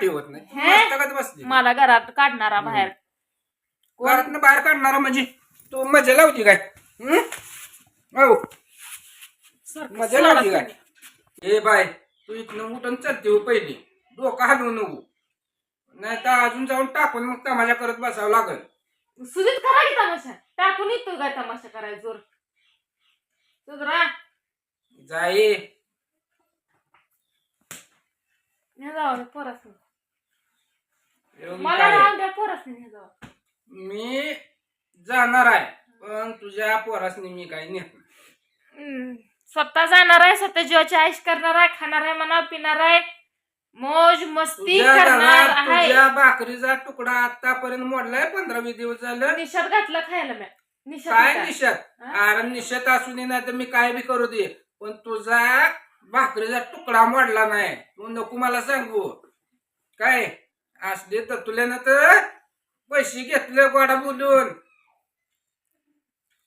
ठेवत नाही. तू हे? मस्तकात बसली. मला घरात काढणारा बाहेर. घरातनं बाहेर काढणारा म्हणजे? तू मजा लावती काय? हं? हो मजा लावती काय? ए बाय तू इथनं उठून चलते हो पहिली. डोकं हलवू नको. नाही तर अजून जाऊन टाकून मग तमाशा करत बसावं लागल. सुजित करा की तमाशा? टाकून येतो काय तमाशा करायला जोर? सुधरा. जाई. पोरास येऊन मला? राहून द्या मी जाणार आहे पण तुझ्या पोरासनी मी काही नेत नाही. हम्म. स्वतः जाणार आहे स्वतः जीवाची आईश करणार आहे खाणार आहे म्हणा पिणार आहे मोज मस्ती तुझ्या करणार घरात आहे तुझ्या भाकरीचा तुकडा आतापर्यंत मोडलाय पंधरा वीस दिवस झालं निशात घातलं खायला निशात काय होता. निशत हा? असू दे नाही तर मी काय बी करू दे पण तुझा भाकरीचा तुकडा मोडला नाही तू नको मला सांगू काय असले तर तुला ना तर पैसे घेतले गोडा बोलून.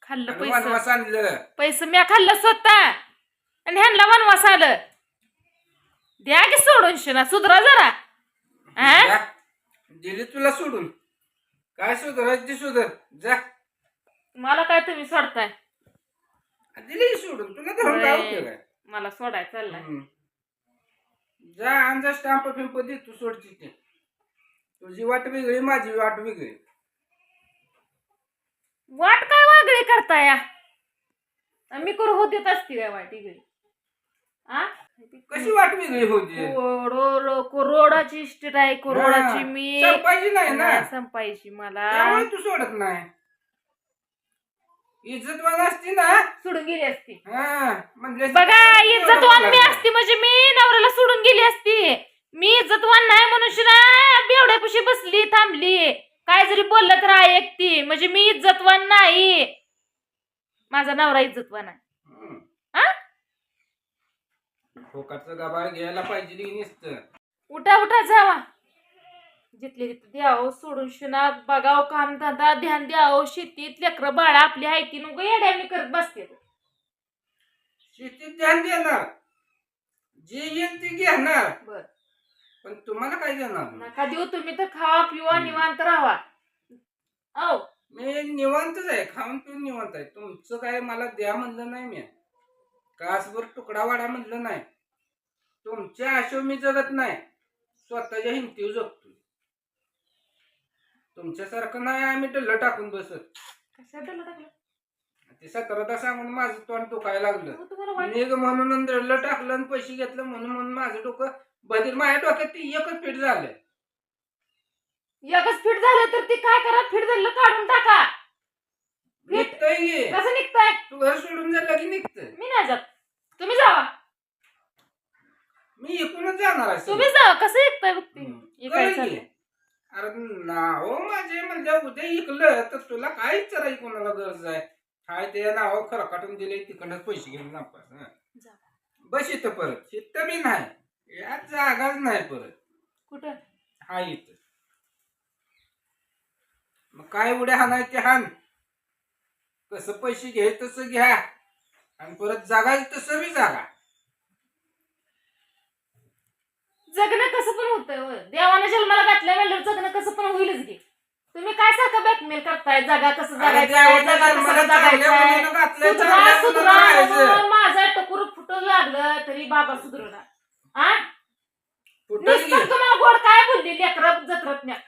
खाल्लं आणि पैसे. वनवास आणलं. पैसे म्या खाल्लं स्वतः. आणि ह्यांना वनवास आलं. द्या की सोडून शिना सुधरा जरा. हा? जा. दिली तुला सोडून. काय सुधरायची ती सुधर. जा. मला काय तुम्ही सोडताय? दिली सोडून. तुला धरून काय उपयोग आहे मला सोडाय चाललाय. हम्म. जा अंजा स्टॅम्प फिंप दे तू सोडची ते. तुझी वाट वेगळी माझी वाट वेगळी. वाट काय वागळी करताय? या? मी करू होत देत असती काय वाट आ? कशी वाट वेगळी होती? करोडो करोडाची इस्टेट आहे करोडाची. मी. संपायची नाही ना? संपायची मला. तू सोडत नाही. इज्जतवान असती ना? सोडून गेली असती. हा म्हणजे बघा इज्जतवान मी असती म्हणजे मी नवऱ्याला सोडून गेली असती. मी इज्जतवान नाही ना बेवड्यापाशी बसली थांबली. काय जरी बोललं तर ऐकती म्हणजे मी इज्जतवान नाही. माझा नवरा इज्जतवान आहे. हम्म. हा? फोकाचं गबाळ घ्यायला पाहिजे की नुसतं? उठा उठा जावा. जिथले तिथे द्यावं सोडून शिना. बघावं काम धंदा ध्यान द्यावं. शेतीत लेकरं बाळा आपली आहे ती. नको येड्यामी करत बसते. शेतीत ध्यान देणार. जे येईल ते घेणार. बर. पण तुम्हाला काय देणार नका देऊ तुम्ही तर खावा पिवा निवांत राहा. औ. मी निवांतच आहे खाऊन पिऊन निवांत आहे. तुमचं काय मला द्या म्हणलं नाही मी. कासभर तुकडा वाडा म्हणलं नाही. तुमच्या आशेवर मी जगत नाही. स्वतःच्या हिमतीवर जगतो तुमच्यासारखं नाही आम्ही डल्लं टाकून बसत. कशात डोलं टाकलं? ते सतरादा सांगून माझं तोंड दुखायला लागलं. अहो, तुम्हाला वाईट निघ म्हणून डल्लं टाकलं आणि पैसे घेतलं म्हणून म्हणून माझं डोकं बदल माझ्या डोक्यात ती एकच पीठ झालं एकच फिट झालं तर ती काय करा? फिट झालं काढून टाका. निघतंय. की. कसं निघताय? तू घर सोडून झालं की निघतंय. मी नाही जात. तुम्ही जावा. मी एकूणच जाणार आहे तुम्ही जावा कसं ऐकताय बघते हम्म. हे चाललंय की. अरे नाव माझे म्हणजे उद्या इकलं तर तुला काय विचाराय कोणाला गरज आहे? काय ते नाव खरं काटून दिले तिकडनंच पैसे घेऊन नापास हं. जा. बस इथं परत. इथं बी नाही. यात जागाच नाही परत. कुठं? हा इथं. मग काय उड्या हाणाय ते हान कसं पैसे घे तसं घ्या. आणि परत जागायचं तसं बी जागा. जगणं कसं पण होतंय होय. देवानं जन्माला घातलं म्हणल्यावर जगणं कसं पण होईलच की. तुम्ही काय सारखं बॅकमेल करताय? जगा कसं अरे जगायचं? देवाच्या जगा जन्माला कसं चांगल्या जगायचं मुलीनं घातलंय, सुधरा राहायचं. माझं टकुर फुटू लागलं तरी बाबा सुधरणार हा? नुसतं? तुम्हाला गोड काय बोलली? लेकरं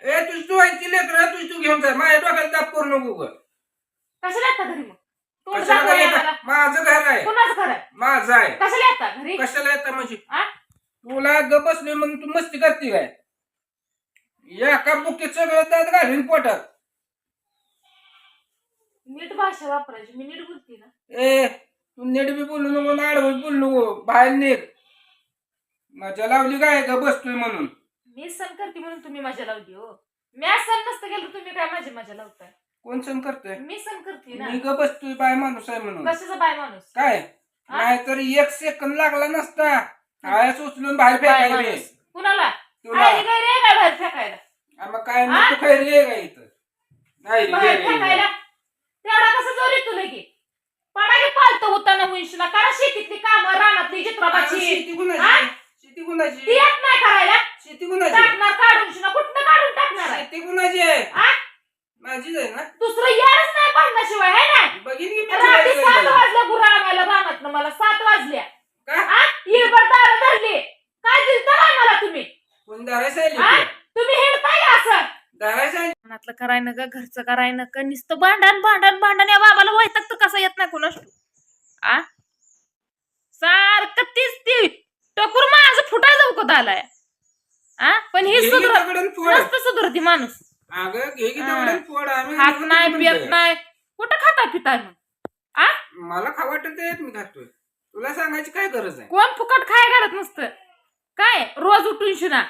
ए तुझ तू ऐकली लेकर तुझ तू घेऊन माझ्या दाब करू नको ग कशाला येता घरी मग? तोंड कशाला दाखवा? माझं घर आहे. कुणाचं घर आहे? माझं आहे. कशाला येता घरी? कशाला येतं म्हणजे? आ? तुला ग बसलोय म्हणून तू मस्ती करते काय? एका बुकीत सगळं दात घालून पोटात. नीट भाषा वापरायची. मी नीट बोलते ना. ए तू नीट बी बोलू नको ना आडवं बी बोलू नको. बाहेर निघ. मजा लावली काय ग? बसतोय म्हणून. मी सण करते म्हणून तुम्ही मजा लावली हो. मी सण नसतं गेलं तुम्ही काय माझी मजा लावताय? कोण सण करतोय? मी सण करते ना. मी ग बसतोय बाय माणूस आहे म्हणून. कशाचा बाय माणूस? काय? हा? नाहीतर एक सेकंद लागला नसता. आयास उचलून बाहेर बाय फेकायला माणूस. कुणाला? तुला. आई रे रे काय बाहेर फेकायला. आ, मग काय? हा? तू खैर ये का इथं? नाही रे, बाहेर ये रे, ये. फेकायला. तेवढा कसं जोर येतो लगे? पडा की पालतो होताना उंशीला करा शेतीतली कामं रानातली शेती हा? कुणाची शेती कुणाची? ती येत नाही करायला. शेती कुणाची? टाकणार काढून शिना कुठनं काढून टाकणार आहे? शेती कुणाची आहे? आ? माझीच आहे ना. दुसरं यारच नाही है ना बघिन की मी रात्री तुला सात. वाजल्या गुरा आणायला रानात मला सात वाजल्या. का? आ? इळभर दारं धरली. काय दिल तर आम्हाला तुम्ही? कोण दारायचं आहे आ? लिहिलं? तुम्ही हिंडताय का असं? दारायचं आहे? मनातलं करायनं का घरचं करायनं का नुसतं भांडण भांडण भांडण या बाबाला वैताग तर कसा येत नाही कोणास आ? सारखं तीच ती टकूर माझं जाऊ का आलाय पण हे घे की सुधर दगडन फोड. नसतं सुधरती माणूस. अगं घे की. दगडन फोड. आम्ही खात नाही म्हणतोय. पियत नाही. कुठं खाता पिताय मग? आ? मला खा वाटत आहे मी खातोय. तुला सांगायची काय गरज आहे? कोण फुकट खाय घालत नसतं. काय? रोज उठून शिना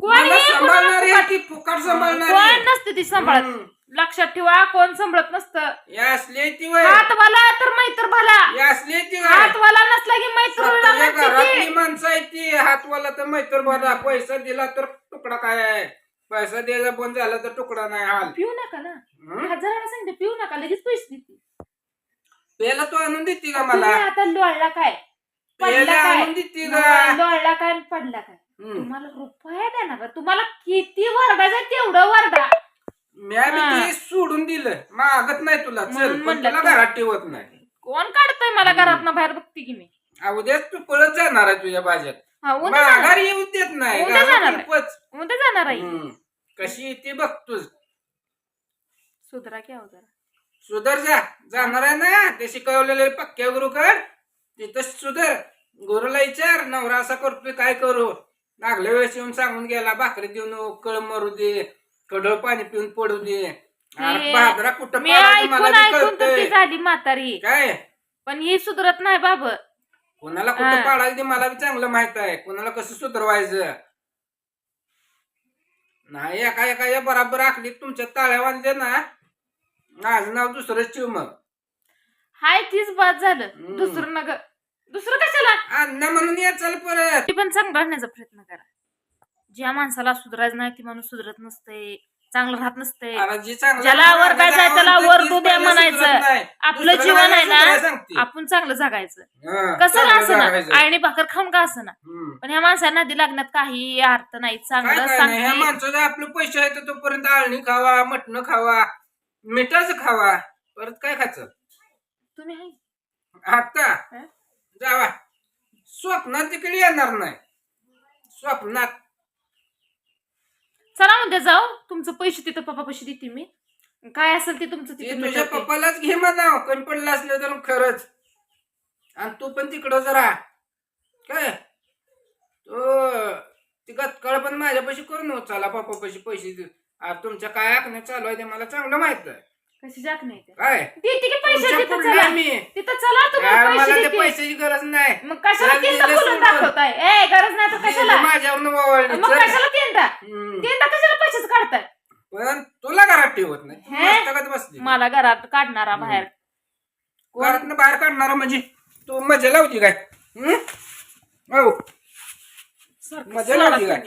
कोण मला हे कोणाला सांभाळणारी फुकट- ती फुकाट सांभाळणारी कोण नसते ती सांभाळत. हम्म. लक्षात ठेवा कोण सांभाळत नसतं. या असली ती वय. हातवाला तर मैत्र भला या असली ती वय. हातवाला नसला की मैत्र स्वतःच्या घरातली माणसं आहे ती. हातवाला तर मैत्र भरा पैसा दिला तर तुकडा काय आहे? पैसा द्यायचा बंद झाला तर तुकडा नाही हाल. पिऊ नका ना. हं? हजाराला सांगते पिऊ नका. लगेच पैसे देते. पेला तू आणून देते का तुम्ही मला? आता लोळला काय? पडला पेला काय? आणून देते का? लोळला काय आणि पडला काय? हं. तुम्हाला रुपया देणार का? तुम्हाला किती वरडायचं तेवढं वरडा हा. ते सोडून दिलं. मागत नाही तुला. चल म्हणून पण म्हणलं तुला तू- घरात ठेवत नाही. कोण काढतंय मला घरात बाहेर बघते की मी? आ, उद्याच तू पळत जाणार आहे तुझ्या हा उद्या जाणार माघार येऊ देत नाही. उद्या जाणार आहे. पच. उद्या जाणार आहे. कशी तू सुधरा की अहो जरा. सुधर जा. जाणार आहे ना? ते शिकवलेले पक्क्या गुरु कर तिथं सुधर. गुरुला विचार. नवरा असा करतोय काय करू? मागल्या वेळेस येऊन सांगून गेला भाकरी देऊन कळ मरू दे. कडळ पाणी पिऊन पडू दे. अरे कुठं मी पाडायचं मला ऐकून बी ऐकून तर कळतंय. ती झाली म्हातारी. काय? पण ही सुधरत नाही बाब. कोणाला कुठं हा. पाडायचं ते मला बी चांगलं माहीत आहे. कोणाला कसं सुधरवायचं? नाही एका एका या बराबर आखली तुमच्या ताळ्या वाजले ना. माझं नाव दुसरंच ठेव मग. हाय तीच बाद झालं. हम्म. दुसरं नग दुसरं कशाला? अण्णा म्हणून या चल परत. ती पण चांगलं प्रयत्न करा. ज्या माणसाला सुधरायचं नाही ती माणूस सुधरत नसते चांगलं राहत नसते अरे जी चांगलं ज्याला आहे त्याला वरडू तीच द्या पहिलं म्हणायचं. सुधरत नाही. आपलं दुसऱ्याला जीवन आहे सुधरायला ना सांगते. आपण चांगलं जगायचं हं, कसं चांगलं असं ना जगायचं. आईने भाकर खाऊन का असं ना. पण ह्या माणसांना नदी लागण्यात काही अर्थ नाही काय चांगलं काय नाही ह्या सांगते माणसाचं आपले पैसे आहेत तर तोपर्यंत आळणी खावा मटण खावा मिठाचं खावा परत काय खायचं तुम्ही हाय आता हं? जावा स्वप्नात तिकडे येणार नाही स्वप्नात चला म्हणते जाऊ. तुमचं पैसे तिथं पप्पा पैसे देते मी. काय असेल ते तुमचं ते तिथं तुझ्या. पप्पालाच घे म्हणाव. कमी पडलं असलं तर खरंच. आणि तू पण तिकडं जरा. काय? तो तिकट कळ पण माझ्यापाशी करू नको. चला पप्पापाशी पैसे दे आ, तुमच्या काय आखणे चालू आहे ते मला चांगलं माहीत आहे कशी जाक नाही ते? काय? देते की पैसे तुमच्या तिथं चला. मी. तिथं चला तुम्हाला यार, पैसे मला ते देते. पैशाची गरज नाही. मग कशाला चल, तीनदा दिलं बोलून सोडून. दाखवताय? ए गरज नाही तर कशाला? माझ्यावर मग. कशाला तीनदा हम्म. तीनदा कशाला पैसेच काढताय? पण तुला घरात ठेवत नाही. तू हे? मस्तकात बसली. मला घरात काढणारा बाहेर. कोण? घरातनं बाहेर काढणारा म्हणजे? तू मजा लावती काय? हम्म? हो. मजा लावती काय.